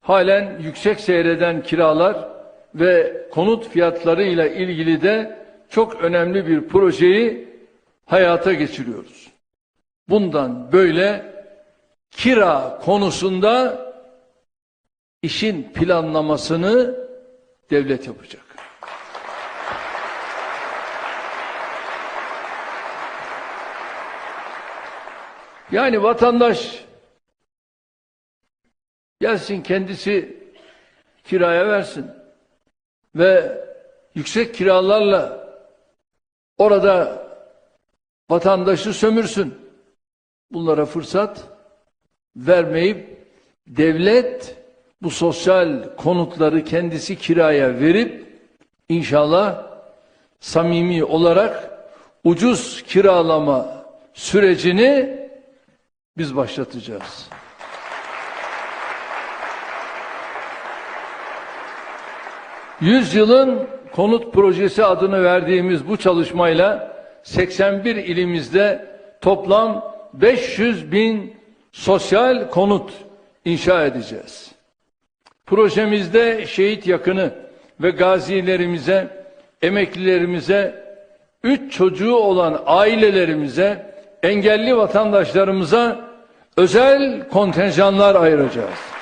halen yüksek seyreden kiralar ve konut fiyatlarıyla ilgili de çok önemli bir projeyi hayata geçiriyoruz. Bundan böyle kira konusunda işin planlamasını devlet yapacak. Yani vatandaş gelsin kendisi kiraya versin ve yüksek kiralarla orada vatandaşı sömürsün. Bunlara fırsat vermeyip devlet bu sosyal konutları kendisi kiraya verip inşallah samimi olarak ucuz kiralama sürecini biz başlatacağız. Yüzyılın konut projesi adını verdiğimiz bu çalışmayla 81 ilimizde toplam 500 bin sosyal konut inşa edeceğiz. Projemizde şehit yakını ve gazilerimize, emeklilerimize, üç çocuğu olan ailelerimize, engelli vatandaşlarımıza özel kontenjanlar ayıracağız.